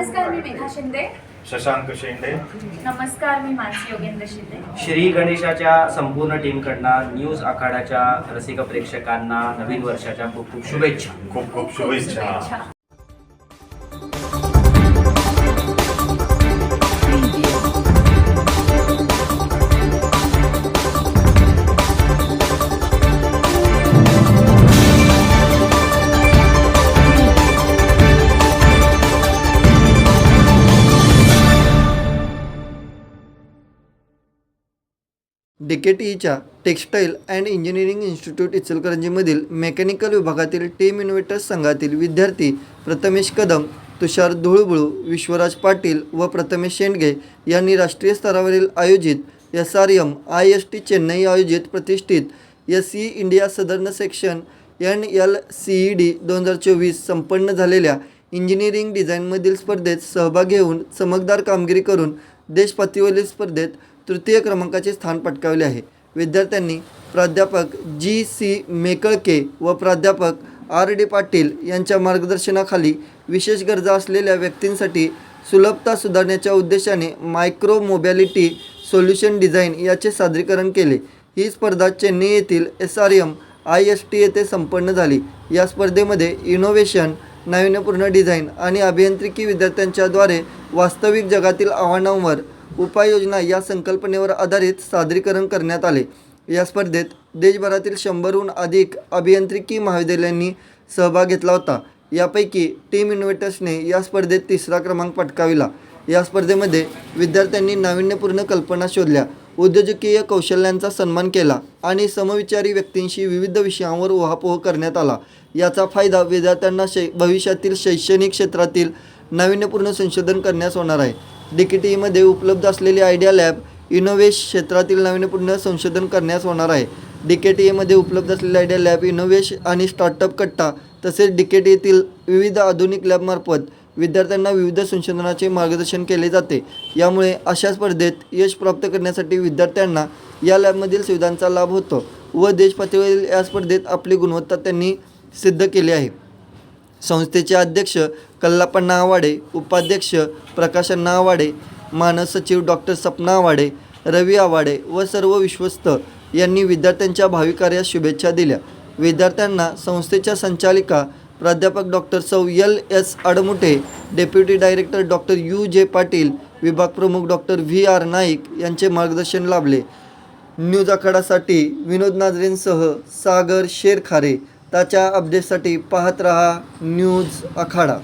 नमस्कार मी मेघा शिंदे. शशांक शेंडे नमस्कार मी मानसी योगेंद्र शिंदे. श्री गणेशाच्या संपूर्ण टीमकडनं न्यूज आखाड्याच्या रसिक प्रेक्षकांना नवीन वर्षाच्या खूप खूप शुभेच्छा. खूप खूप शुभेच्छा. डी के टी ईच्या टेक्स्टाईल अँड इंजिनिअरिंग इन्स्टिट्यूट इचलकरंजीमधील मेकॅनिकल विभागातील टीम इन्व्हेटर्स संघातील विद्यार्थी प्रथमेश कदम तुषार धुळबुळू विश्वराज पाटील व प्रथमेश शेंडगे यांनी राष्ट्रीय स्तरावरील आयोजित S R M I S T Chennai आयोजित प्रतिष्ठित S E India southern section N L C E D दोन हजार चोवीस संपन्न झालेल्या इंजिनिअरिंग डिझाईनमधील स्पर्धेत सहभाग घेऊन चमकदार कामगिरी करून देशपातळीवरील स्पर्धेत तृतीय क्रमांकाचे स्थान पटकावले आहे. विद्यार्थ्यांनी प्राध्यापक जी सी मेकळके व प्राध्यापक आर डी पाटील यांच्या मार्गदर्शनाखाली विशेष गरजा असलेल्या व्यक्तींसाठी सुलभता सुधारण्याच्या उद्देशाने मायक्रो मोबॅलिटी सोल्युशन डिझाईन याचे सादरीकरण केले. ही स्पर्धा चेन्नई येथील S R M I S T येथे संपन्न झाली. या स्पर्धेमध्ये इनोव्हेशन नाविन्यपूर्ण डिझाईन आणि अभियांत्रिकी विद्यार्थ्यांच्याद्वारे वास्तविक जगातील आव्हानांवर उपाययोजना या संकल्पनेवर आधारित सादरीकरण करण्यात आले. या स्पर्धेत देशभरातील शंभरहून अधिक अभियांत्रिकी महाविद्यालयांनी सहभाग घेतला होता. यापैकी टीम इन्व्हेटर्सने या स्पर्धेत तिसरा क्रमांक पटकाविला. या स्पर्धेमध्ये विद्यार्थ्यांनी नाविन्यपूर्ण कल्पना शोधल्या. उद्योजकीय कौशल्यांचा सन्मान केला आणि समविचारी व्यक्तींशी विविध विषयांवर उहापोह करण्यात आला. याचा फायदा विद्यार्थ्यांना शै भविष्यातील शैक्षणिक क्षेत्रातील नाविन्यपूर्ण संशोधन करण्यास होणार आहे. डी के टी ईमध्ये उपलब्ध असलेली आयडिया लॅब इनोवेश क्षेत्रातील नाविन्यपूर्ण संशोधन करण्यास होणार आहे. डी के टी एमध्ये उपलब्ध असलेले आयडिया लॅब इनोवेश आणि स्टार्टअप कट्टा तसेच डी के टी विविध आधुनिक लॅबमार्फत विद्यार्थ्यांना विविध संशोधनाचे मार्गदर्शन केले जाते. यामुळे अशा स्पर्धेत यश प्राप्त करण्यासाठी विद्यार्थ्यांना या लॅबमधील सुविधांचा लाभ होतो व देशपातळीवरील या स्पर्धेत आपली गुणवत्ता त्यांनी सिद्ध केली आहे. संस्थेचे अध्यक्ष कल्लापण्णा आवाडे उपाध्यक्ष प्रकाशण्णा आवाडे मानस सचिव डॉक्टर सपना आवाडे रवी आवाडे व सर्व विश्वस्त यांनी विद्यार्थ्यांच्या भावी कार्यास शुभेच्छा दिल्या. विद्यार्थ्यांना संस्थेच्या संचालिका प्राध्यापक डॉक्टर सौ L S Admuthe deputy director doctor U J Patil विभाग प्रमुख डॉक्टर व्ही आर नाईक यांचे मार्गदर्शन लाभले. न्यूज आखाडासाठी विनोद नाजरेंसह सागर शेरखारे. त्याच्या अपडेटसाठी पाहत रहा न्यूज आखाडा.